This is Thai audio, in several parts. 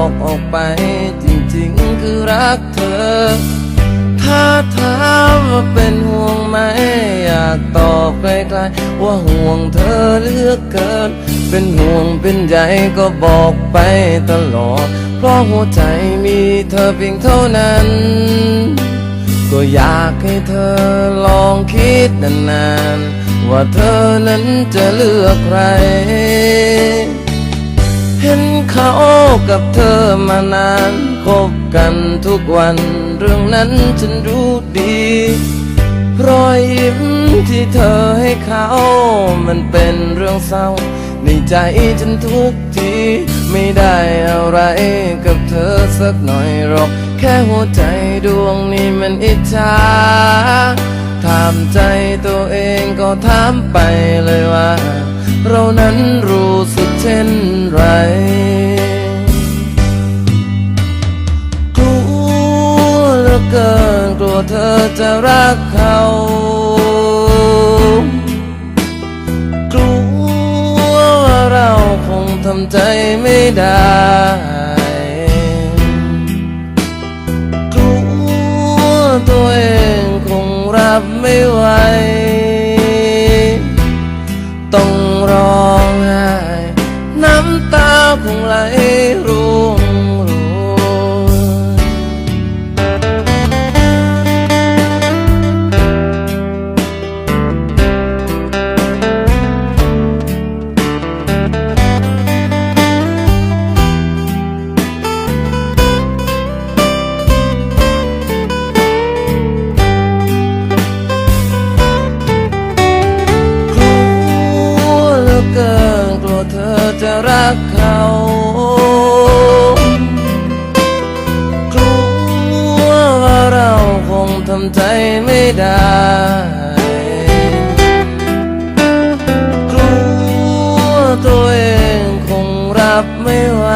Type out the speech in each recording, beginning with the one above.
อกออกไปจริงๆคือรักเธอ ถ้าถามว่าเป็นห่วงไหม อยากตอบไกลๆว่าห่วงเธอเหลือกเกิน เป็นห่วงเป็นใยก็บอกไปตลอด เพราะหัวใจมีเธอเพียงเท่านั้น ก็อยากให้เธอลองคิดนานๆว่าเธอนั้นจะเลือกใคร กับเธอมานานคบกันทุกวัน เรื่องนั้นฉันรู้ดี รอยยิ้มที่เธอให้เขา มันเป็นเรื่องเศร้า ในใจฉันทุกที ไม่ได้อะไรกับเธอสักหน่อยหรอก แค่หัวใจดวงนี้มันอิจฉาถามใจตัวเองก็ถามไปเลยว่า เรานั้นรู้สึกเช่น เกินกลัวเธอจะรักเขา กลัวเราคงทำใจไม่ได้ อเกินกลัวเธอจะรักเขากลัวว่าเราคงทำใจไม่ได้กลัวตัวเองคงรับไม่ไหว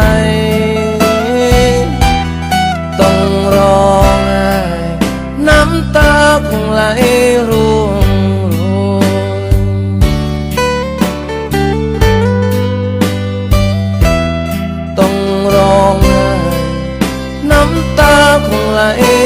la